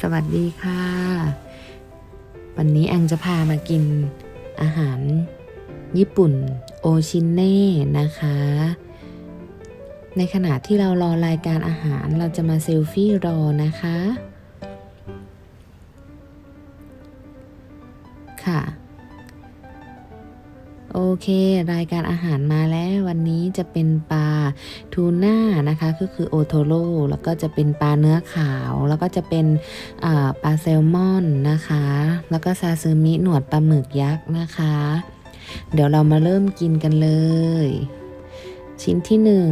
สวัสดีค่ะ วันนี้อังจะพามากินอาหารญี่ปุ่นโอชินเน่นะคะ ในขณะที่เรารอรายการอาหารเราจะมาเซลฟี่รอนะคะ ค่ะ โอเค รายการอาหารมาแล้ววันนี้จะเป็นปลา ทูน่านะคะก็คือโอโทโร่แล้วก็จะเป็นปลาเนื้อขาว แล้วก็จะเป็นปลาแซลมอนนะคะ แล้วก็ซาซูมิหนวดปลาหมึกยักษ์นะคะ เดี๋ยวเรามาเริ่มกินกันเลย ชิ้นที่หนึ่ง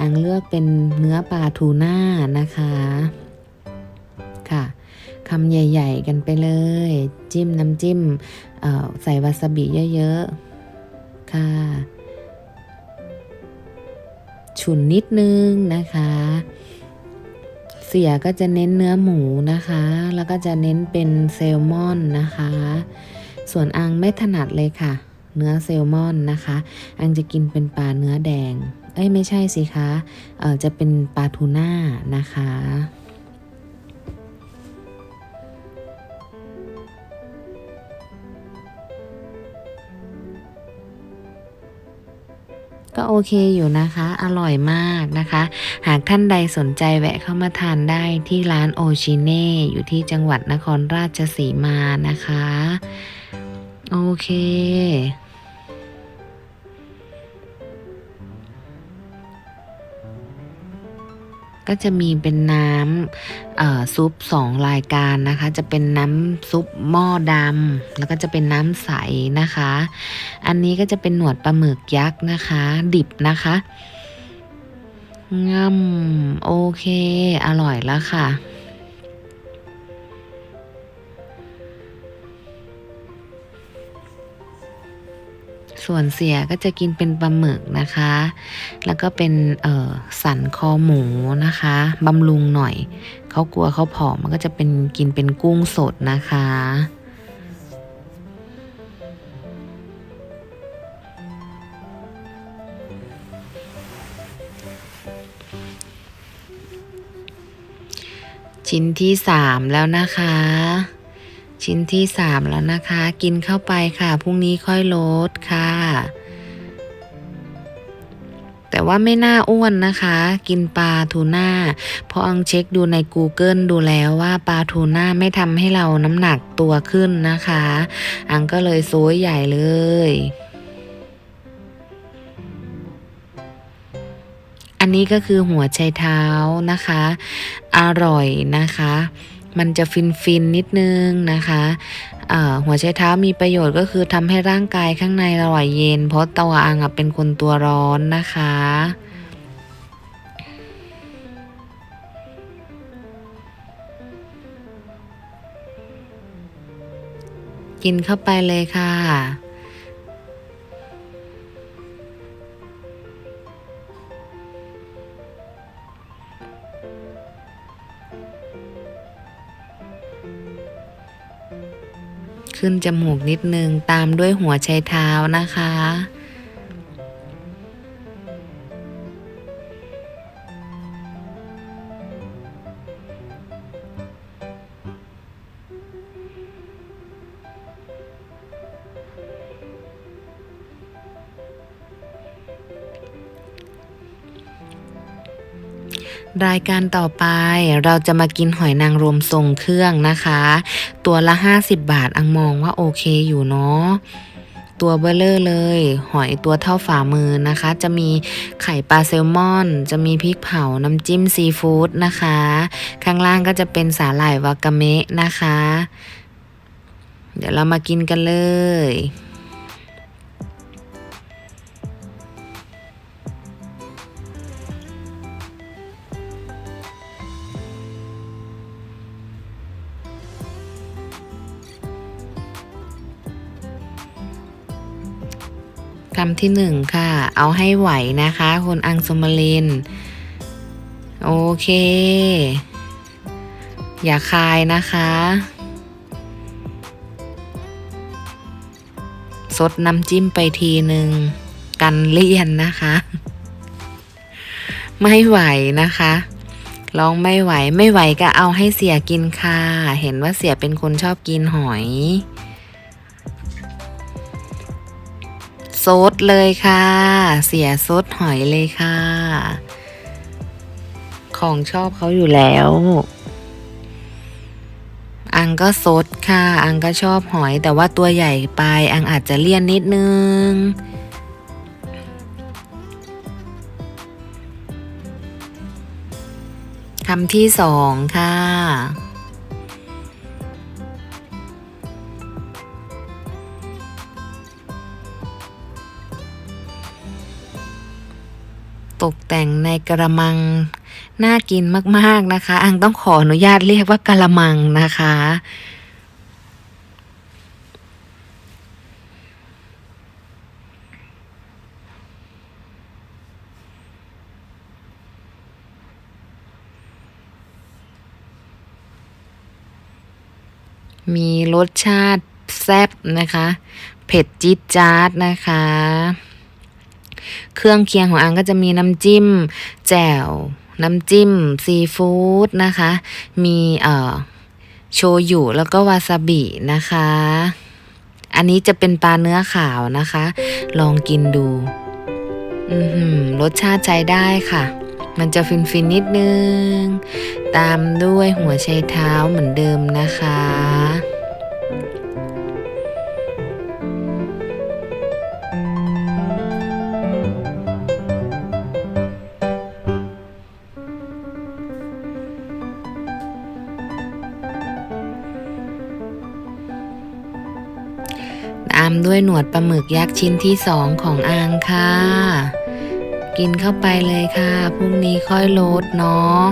อังเลือกเป็นเนื้อปลาทูน่านะคะค่ะคำใหญ่ ๆ กันไปเลย จิ้มน้ำจิ้มใส่วาซาบิเยอะ ๆ ค่ะ ฉุนนิดนึงนะคะ เสียก็จะเน้นเนื้อหมูนะคะ แล้วก็จะเน้นเป็นเซลมอนนะคะ ส่วนอังไม่ถนัดเลยค่ะ เนื้อเซลมอนนะคะ อังจะกินเป็นปลาเนื้อแดง เอ้ยไม่ใช่สิคะ เออจะเป็นปลาทูน่านะคะ ก็โอเคอยู่นะคะ อร่อยมากนะคะ หากท่านใดสนใจแวะเข้ามาทานได้ที่ร้านโอชิเน่อยู่ที่จังหวัดนครราชสีมานะคะ โอเค ก็จะมีเป็นน้ำซุปสองรายการนะคะ จะเป็นน้ำซุปหม้อดำแล้วก็จะเป็นน้ำใสนะคะ อันนี้ก็จะเป็นหนวดปลาหมึกยักษ์นะคะ ดิบนะคะง่ำโอเค อร่อยแล้วค่ะ ส่วนเสียก็จะกินเป็นปลาหมึกนะคะ แล้วก็เป็นเออสันคอหมูนะคะบำรุงหน่อย เขากลัวเขาผอมมันก็จะเป็นกินเป็นกุ้งสดนะคะชิ้นที่สามแล้วนะคะ ชิ้นที่สามแล้วนะคะ กินเข้าไปค่ะ พรุ่งนี้ค่อยลดค่ะ แต่ว่าไม่น่าอ้วนนะคะ กินปลาทูน่าเพราะอังเช็คดูใน Google ดูแล้วว่าปลาทูน่าไม่ทำให้เราน้ำหนักตัวขึ้นนะคะ อังก็เลยโซยใหญ่เลยอันนี้ก็คือหัวไชเท้านะคะ อร่อยนะคะ มันจะฟินฟินๆนิดนึงนะคะหัวไชเท้ามีประโยชน์ก็คือทำให้ร่างกายข้างในเราอะเย็น เพราะตัวอังเป็นคนตัวร้อนนะคะกินเข้าไปเลยค่ะ ขึ้นจมูกนิดนึงตามด้วยหัวไชเท้านะคะ รายการต่อไปเราจะมากินหอยนางรมทรงเครื่องนะคะ ตัวละ 50 บาทอังมองว่าโอเคอยู่เนาะตัวเบลเลอร์เลย หอยตัวเท่าฝ่ามือนะคะ จะมีไข่ปลาแซลมอน จะมีพริกเผาน้ำจิ้มซีฟู้ดนะคะ ข้างล่างก็จะเป็นสาหร่ายวากาเมะนะคะ เดี๋ยวเรามากินกันเลย คำที่หนึ่งค่ะ เอาให้ไหวนะคะ คุณอังสุมาลิน โอเค อย่าคายนะคะซดน้ำจิ้มไปทีหนึ่ง กันเลี่ยนนะคะ ไม่ไหวนะคะร้องไม่ไหวไม่ไหวก็เอาให้เสียกินค่ะ เห็นว่าเสียเป็นคนชอบกินหอย ซดเลยค่ะ เสียซดหอยเลยค่ะ ของชอบเขาอยู่แล้ว อังก็ซดค่ะ อังก็ชอบหอย แต่ว่าตัวใหญ่ไป อังอาจจะเลี่ยนนิดนึงคำที่สองค่ะ ตกแต่งในกระมัง น่ากินมากๆนะคะ อังต้องขออนุญาตเรียกว่ากระมังนะคะ มีรสชาติแซ่บนะคะ เผ็ดจี๊ดจ๊าดนะคะ เครื่องเคียงของอังก็จะมีน้ำจิ้ม แจ่ว น้ำจิ้ม ซีฟู้ดนะคะ มีเอ่อโชยุแล้วก็วาซาบินะคะ อันนี้จะเป็นปลาเนื้อขาวนะคะ ลองกินดู อือหือรสชาติใช้ได้ค่ะ มันจะฟินฟินนิดนึง ตามด้วยหัวไชเท้าเหมือนเดิมนะคะ ด้วยหนวดปลาหมึกยักษ์ชิ้นที่สองของอางค่ะ กินเข้าไปเลยค่ะพรุ่งนี้ค่อยลดเนาะ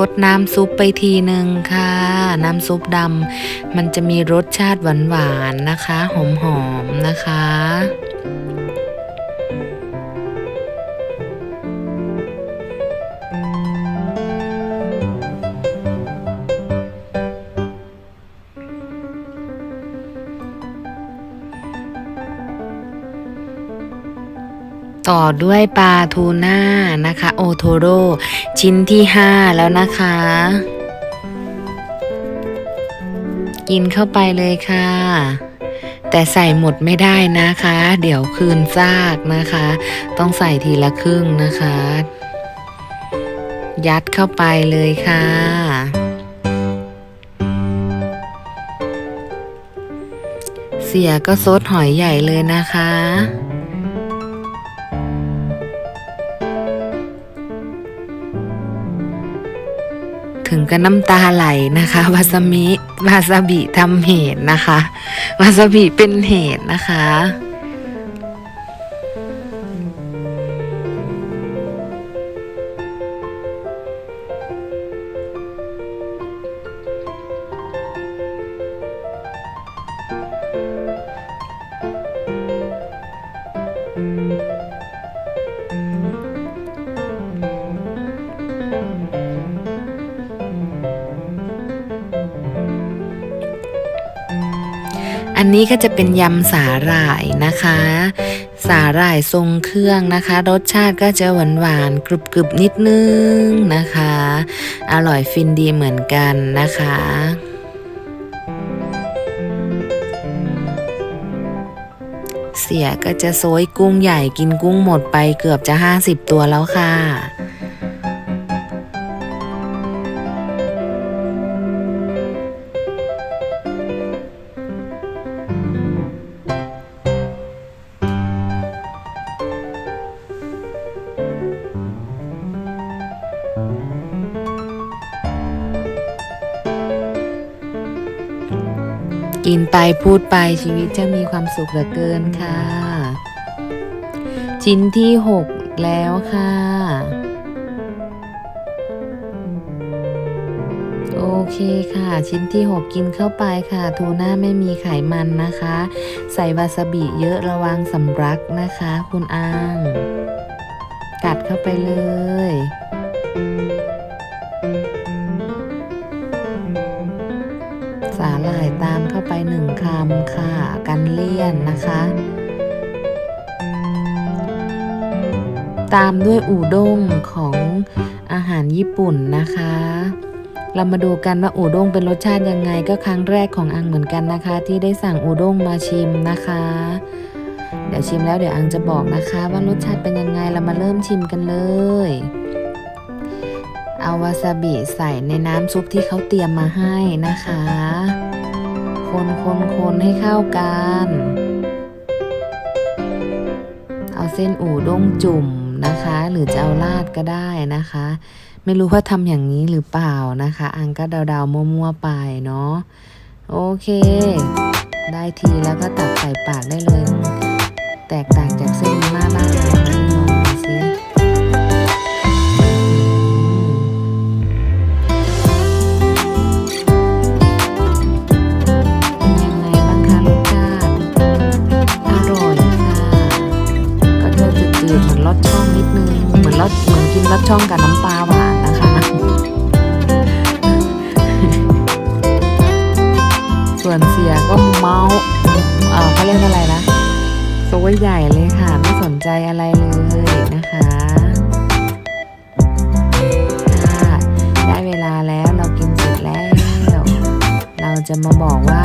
ซดน้ำซุปไปทีหนึ่งค่ะ น้ำซุปดำมันจะมีรสชาติหวานๆนะคะ หอมๆนะคะ ต่อด้วยปลาทูน่านะคะ โอโทโร่ชิ้นที่ 5 แล้วนะคะ กินเข้าไปเลยค่ะ แต่ใส่หมดไม่ได้นะคะ เดี๋ยวคืนซากนะคะ ต้องใส่ทีละครึ่งนะคะ ยัดเข้าไปเลยค่ะเสียก็ซดหอยใหญ่เลยนะคะ ถึงกับน้ำตาไหลนะคะวาซามิวาซาบิทำเหตุนะคะวาซาบิเป็นเหตุนะคะ อันนี้ก็จะเป็นยำสาหร่ายนะคะ สาหร่ายทรงเครื่องนะคะ รสชาติก็จะหวานหวานๆกรุบกรุบๆนิดนึงนะคะ อร่อยฟินดีเหมือนกันนะคะเสียก็จะโซยกุ้งใหญ่กินกุ้งหมดไปเกือบจะ 50 ตัวแล้วค่ะ กินไปพูดไปชีวิตจะมีความสุขเหลือเกินค่ะ ชิ้นที่หกแล้วค่ะ โอเคค่ะ ชิ้นที่6กินเข้าไปค่ะ ทูน่าไม่มีไขมันนะคะ ใส่วาซาบิเยอะระวังสำรักนะคะ คุณอ้าง กัดเข้าไปเลยำค่ะ กันเลี่ยนนะคะ ตามด้วยอูด้งของอาหารญี่ปุ่นนะคะ เรามาดูกันว่าอูด้งเป็นรสชาติยังไงก็ครั้งแรกของอังเหมือนกันนะคะ ที่ได้สั่งอูด้งมาชิมนะคะ เดี๋ยวชิมแล้วเดี๋ยวอังจะบอกนะคะ ว่ารสชาติเป็นยังไงเรามาเริ่มชิมกันเลยเอาวาซาบิใส่ในน้ำซุปที่เขาเตรียมมาให้นะคะ คนคนคนให้เข้ากัน เอาเส้นอู่ด้งจุ่มนะคะ หรือจะเอาราดก็ได้นะคะ ไม่รู้ว่าทำอย่างนี้หรือเปล่านะคะ อังก็เดาๆมั่วๆไปเนาะโอเค ได้ทีแล้วก็ตักใส่ปากได้เลย แตกต่างจากเส้นมาม่าบ้านเราไหมลอง ช่องกับน้ำปลาหวานนะคะ ส่วนเสียก็เมาส์เออเขาเรียกอะไรนะตัวใหญ่เลยค่ะ ไม่สนใจอะไรเลยนะคะได้เวลาแล้วเรากินเสร็จแล้ว เราจะมาบอกว่า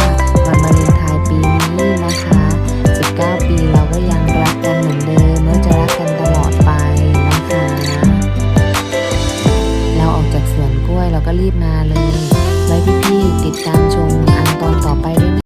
ีบมาเลย